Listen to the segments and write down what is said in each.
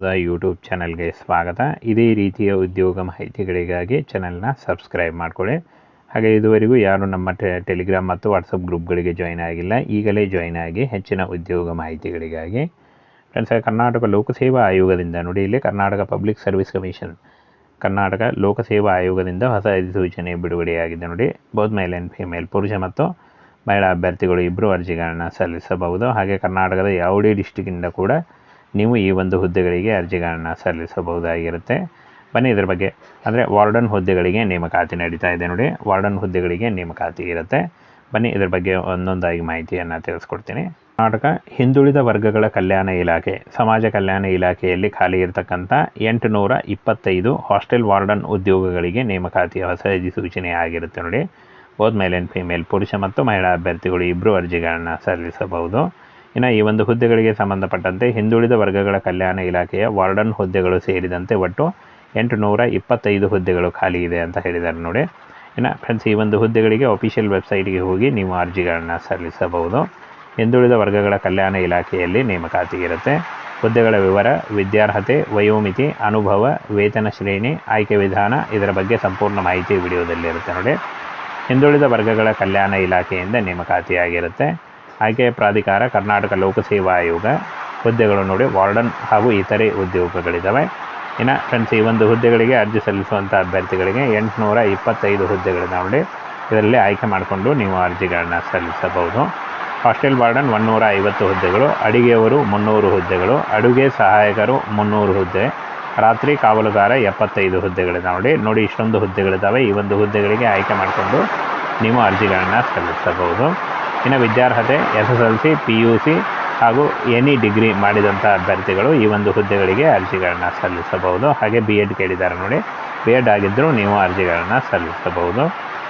YouTube ಚಾನಲ್ಗೆ ಸ್ವಾಗತ. ಇದೇ ರೀತಿಯ ಉದ್ಯೋಗ ಮಾಹಿತಿಗಳಿಗಾಗಿ ಚಾನಲ್ನ ಸಬ್ಸ್ಕ್ರೈಬ್ ಮಾಡಿಕೊಳ್ಳಿ. ಹಾಗೆ ಇದುವರೆಗೂ ಯಾರು ನಮ್ಮ ಟೆಲಿಗ್ರಾಮ್ ಮತ್ತು ವಾಟ್ಸಪ್ ಗ್ರೂಪ್ಗಳಿಗೆ ಜಾಯ್ನ್ ಆಗಿಲ್ಲ, ಈಗಲೇ ಜಾಯ್ನ್ ಆಗಿ ಹೆಚ್ಚಿನ ಉದ್ಯೋಗ ಮಾಹಿತಿಗಳಿಗಾಗಿ. ಫ್ರೆಂಡ್ಸ್ ಕರ್ನಾಟಕ ಲೋಕಸೇವಾ ಆಯೋಗದಿಂದ ನೋಡಿ, ಇಲ್ಲಿ Karnataka public service commission Karnataka ಲೋಕಸೇವಾ ಆಯೋಗದಿಂದ ಹೊಸ ಅಧಿಸೂಚನೆ ಬಿಡುಗಡೆಯಾಗಿದೆ ನೋಡಿ. ಬೋತ್ ಮೇಲ್ ಆ್ಯಂಡ್ ಫಿಮೇಲ್ ಪುರುಷ ಮತ್ತು ಮಹಿಳಾ ಅಭ್ಯರ್ಥಿಗಳು ಇಬ್ಬರು ಅರ್ಜಿಗಳನ್ನು ಸಲ್ಲಿಸಬಹುದು. ಹಾಗೆ ಕರ್ನಾಟಕದ ಯಾವುದೇ ಡಿಸ್ಟಿಕ್ಕಿಂದ ಕೂಡ ನೀವು ಈ ಒಂದು ಹುದ್ದೆಗಳಿಗೆ ಅರ್ಜಿಗಳನ್ನು ಸಲ್ಲಿಸಬಹುದಾಗಿರುತ್ತೆ. ಬನ್ನಿ ಇದರ ಬಗ್ಗೆ. ಅಂದರೆ ವಾರ್ಡನ್ ಹುದ್ದೆಗಳಿಗೆ ನೇಮಕಾತಿ ನಡೀತಾ ಇದೆ ನೋಡಿ. ವಾರ್ಡನ್ ಹುದ್ದೆಗಳಿಗೆ ನೇಮಕಾತಿ ಇರುತ್ತೆ. ಬನ್ನಿ ಇದರ ಬಗ್ಗೆ ಒಂದೊಂದಾಗಿ ಮಾಹಿತಿಯನ್ನು ತಿಳಿಸ್ಕೊಡ್ತೀನಿ. ಕರ್ನಾಟಕ ಹಿಂದುಳಿದ ವರ್ಗಗಳ ಕಲ್ಯಾಣ ಇಲಾಖೆ, ಸಮಾಜ ಕಲ್ಯಾಣ ಇಲಾಖೆಯಲ್ಲಿ ಖಾಲಿ ಇರತಕ್ಕಂಥ ಎಂಟುನೂರ ಇಪ್ಪತ್ತೈದು ಹಾಸ್ಟೆಲ್ ವಾರ್ಡನ್ ಉದ್ಯೋಗಗಳಿಗೆ ನೇಮಕಾತಿಯ ಹೊಸ ಅಧಿಸೂಚನೆ ಆಗಿರುತ್ತೆ ನೋಡಿ. ಬೋತ್ ಮೇಲ್ ಆ್ಯಂಡ್ ಫಿಮೇಲ್, ಪುರುಷ ಮತ್ತು ಮಹಿಳಾ ಅಭ್ಯರ್ಥಿಗಳು ಇಬ್ಬರು ಅರ್ಜಿಗಳನ್ನು ಸಲ್ಲಿಸಬಹುದು. ಇನ್ನು ಈ ಒಂದು ಹುದ್ದೆಗಳಿಗೆ ಸಂಬಂಧಪಟ್ಟಂತೆ ಹಿಂದುಳಿದ ವರ್ಗಗಳ ಕಲ್ಯಾಣ ಇಲಾಖೆಯ ವಾರ್ಡನ್ ಹುದ್ದೆಗಳು ಸೇರಿದಂತೆ ಒಟ್ಟು ಎಂಟು ನೂರ ಇಪ್ಪತ್ತೈದು ಹುದ್ದೆಗಳು ಖಾಲಿ ಇದೆ ಅಂತ ಹೇಳಿದ್ದಾರೆ ನೋಡಿ. ಇನ್ನು ಫ್ರೆಂಡ್ಸ್ ಈ ಒಂದು ಹುದ್ದೆಗಳಿಗೆ ಅಫಿಷಿಯಲ್ ವೆಬ್ಸೈಟ್ಗೆ ಹೋಗಿ ನೀವು ಅರ್ಜಿಗಳನ್ನು ಸಲ್ಲಿಸಬಹುದು. ಹಿಂದುಳಿದ ವರ್ಗಗಳ ಕಲ್ಯಾಣ ಇಲಾಖೆಯಲ್ಲಿ ನೇಮಕಾತಿ ಇರುತ್ತೆ. ಹುದ್ದೆಗಳ ವಿವರ, ವಿದ್ಯಾರ್ಹತೆ, ವಯೋಮಿತಿ, ಅನುಭವ, ವೇತನ ಶ್ರೇಣಿ, ಆಯ್ಕೆ ವಿಧಾನ ಇದರ ಬಗ್ಗೆ ಸಂಪೂರ್ಣ ಮಾಹಿತಿ ವಿಡಿಯೋದಲ್ಲಿರುತ್ತೆ ನೋಡಿ. ಹಿಂದುಳಿದ ವರ್ಗಗಳ ಕಲ್ಯಾಣ ಇಲಾಖೆಯಿಂದ ನೇಮಕಾತಿಯಾಗಿರುತ್ತೆ. ಆಯ್ಕೆಯ ಪ್ರಾಧಿಕಾರ ಕರ್ನಾಟಕ ಲೋಕಸೇವಾ ಆಯೋಗ ಹುದ್ದೆಗಳು ನೋಡಿ ವಾರ್ಡನ್ ಹಾಗೂ ಇತರೆ ಉದ್ಯೋಗಗಳಿದ್ದಾವೆ ಇನ್ನು ಫ್ರೆಂಡ್ಸ್ ಈ ಒಂದು ಹುದ್ದೆಗಳಿಗೆ ಅರ್ಜಿ ಸಲ್ಲಿಸುವಂಥ ಅಭ್ಯರ್ಥಿಗಳಿಗೆ ಎಂಟುನೂರ ಇಪ್ಪತ್ತೈದು ಹುದ್ದೆಗಳಿದ್ದಾವೆ ನೋಡಿ. ಇದರಲ್ಲಿ ಆಯ್ಕೆ ಮಾಡಿಕೊಂಡು ನೀವು ಅರ್ಜಿಗಳನ್ನು ಸಲ್ಲಿಸಬಹುದು. ಹಾಸ್ಟೆಲ್ ವಾರ್ಡನ್ ಒನ್ನೂರ ಐವತ್ತು ಹುದ್ದೆಗಳು, ಅಡಿಗೆಯವರು ಮುನ್ನೂರು ಹುದ್ದೆಗಳು, ಅಡುಗೆ ಸಹಾಯಕರು ಮುನ್ನೂರು ಹುದ್ದೆ, ರಾತ್ರಿ ಕಾವಲುಗಾರ ಎಪ್ಪತ್ತೈದು ಹುದ್ದೆಗಳಿದ್ದಾವೆ ನೋಡಿ. ನೋಡಿ ಇಷ್ಟೊಂದು ಹುದ್ದೆಗಳಿದ್ದಾವೆ ಈ ಒಂದು ಹುದ್ದೆಗಳಿಗೆ ಆಯ್ಕೆ ಮಾಡಿಕೊಂಡು ನೀವು ಅರ್ಜಿಗಳನ್ನು ಸಲ್ಲಿಸಬಹುದು. ಇನ್ನು ವಿದ್ಯಾರ್ಹತೆ S S L C P U C ಹಾಗೂ ಎನಿ ಡಿಗ್ರಿ ಮಾಡಿದಂಥ ಅಭ್ಯರ್ಥಿಗಳು ಈ ಒಂದು ಹುದ್ದೆಗಳಿಗೆ ಅರ್ಜಿಗಳನ್ನು ಸಲ್ಲಿಸಬಹುದು. ಹಾಗೆ ಬಿ ಎಡ್ ಕೇಳಿದ್ದಾರೆ ನೋಡಿ. ಬಿ ಎಡ್ ಆಗಿದ್ದರೂ ನೀವು ಅರ್ಜಿಗಳನ್ನು ಸಲ್ಲಿಸಬಹುದು.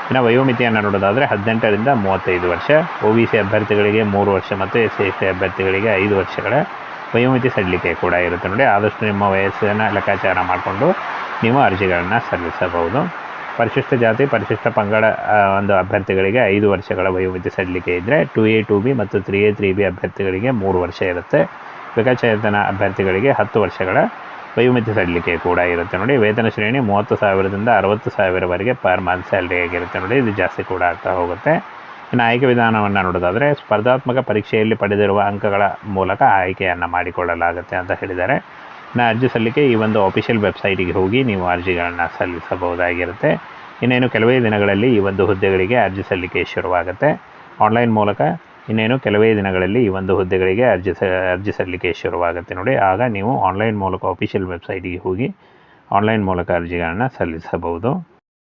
ಇನ್ನು ವಯೋಮಿತಿಯನ್ನು ನೋಡೋದಾದರೆ ಹದಿನೆಂಟರಿಂದ ಮೂವತ್ತೈದು ವರ್ಷ, ಒ ಬಿ ಸಿ ಅಭ್ಯರ್ಥಿಗಳಿಗೆ ಮೂರು ವರ್ಷ ಮತ್ತು ಎಸ್ ಸಿ ಎಸ್ ಟಿ ಅಭ್ಯರ್ಥಿಗಳಿಗೆ ಐದು ವರ್ಷಗಳ ವಯೋಮಿತಿ ಸಡಿಲಿಕೆ ಕೂಡ ಇರುತ್ತೆ ನೋಡಿ. ಆದಷ್ಟು ನಿಮ್ಮ ವಯಸ್ಸನ್ನು ಲೆಕ್ಕಾಚಾರ ಮಾಡಿಕೊಂಡು ನೀವು ಅರ್ಜಿಗಳನ್ನು ಸಲ್ಲಿಸಬಹುದು. ಪರಿಶಿಷ್ಟ ಜಾತಿ, ಪರಿಶಿಷ್ಟ ಪಂಗಡ ಒಂದು ಅಭ್ಯರ್ಥಿಗಳಿಗೆ ಐದು ವರ್ಷಗಳ ವಯೋಮಿತಿ ಸಡಿಲಿಕೆ ಇದ್ದರೆ ಟು ಎ ಟು ಬಿ ಮತ್ತು ತ್ರೀ ಎ ತ್ರೀ ಬಿ ಅಭ್ಯರ್ಥಿಗಳಿಗೆ ಮೂರು ವರ್ಷ ಇರುತ್ತೆ. ವಿಕಚೇತನ ಅಭ್ಯರ್ಥಿಗಳಿಗೆ ಹತ್ತು ವರ್ಷಗಳ ವಯೋಮಿತಿ ಸಡಿಲಿಕೆ ಕೂಡ ಇರುತ್ತೆ ನೋಡಿ. ವೇತನ ಶ್ರೇಣಿ ಮೂವತ್ತು ಸಾವಿರದಿಂದ ಅರವತ್ತು ಸಾವಿರವರೆಗೆ ಪರ್ ಮಂತ್ ಸ್ಯಾಲ್ರಿ ಆಗಿರುತ್ತೆ ನೋಡಿ. ಇದು ಜಾಸ್ತಿ ಕೂಡ ಆಗ್ತಾ ಹೋಗುತ್ತೆ. ಇನ್ನು ಆಯ್ಕೆ ವಿಧಾನವನ್ನು ನೋಡೋದಾದರೆ ಸ್ಪರ್ಧಾತ್ಮಕ ಪರೀಕ್ಷೆಯಲ್ಲಿ ಪಡೆದಿರುವ ಅಂಕಗಳ ಮೂಲಕ ಆಯ್ಕೆಯನ್ನು ಮಾಡಿಕೊಳ್ಳಲಾಗುತ್ತೆ ಅಂತ ಹೇಳಿದ್ದಾರೆ. ಇನ್ನು ಅರ್ಜಿ ಸಲ್ಲಿಕೆ ಈ ಒಂದು ಅಫಿಷಿಯಲ್ ವೆಬ್ಸೈಟಿಗೆ ಹೋಗಿ ನೀವು ಅರ್ಜಿಗಳನ್ನು ಸಲ್ಲಿಸಬಹುದಾಗಿರುತ್ತೆ. ಇನ್ನೇನು ಕೆಲವೇ ದಿನಗಳಲ್ಲಿ ಈ ಒಂದು ಹುದ್ದೆಗಳಿಗೆ ಅರ್ಜಿ ಸಲ್ಲಿಕೆ ಶುರುವಾಗುತ್ತೆ. ಆನ್ಲೈನ್ ಮೂಲಕ ಇನ್ನೇನು ಕೆಲವೇ ದಿನಗಳಲ್ಲಿ ಈ ಒಂದು ಹುದ್ದೆಗಳಿಗೆ ಅರ್ಜಿ ಸ, ಅರ್ಜಿ ಸಲ್ಲಿಕೆ ಶುರುವಾಗುತ್ತೆ ನೋಡಿ. ಆಗ ನೀವು ಆನ್ಲೈನ್ ಮೂಲಕ ಅಫಿಷಿಯಲ್ ವೆಬ್ಸೈಟಿಗೆ ಹೋಗಿ ಆನ್ಲೈನ್ ಮೂಲಕ ಅರ್ಜಿಗಳನ್ನು ಸಲ್ಲಿಸಬಹುದು.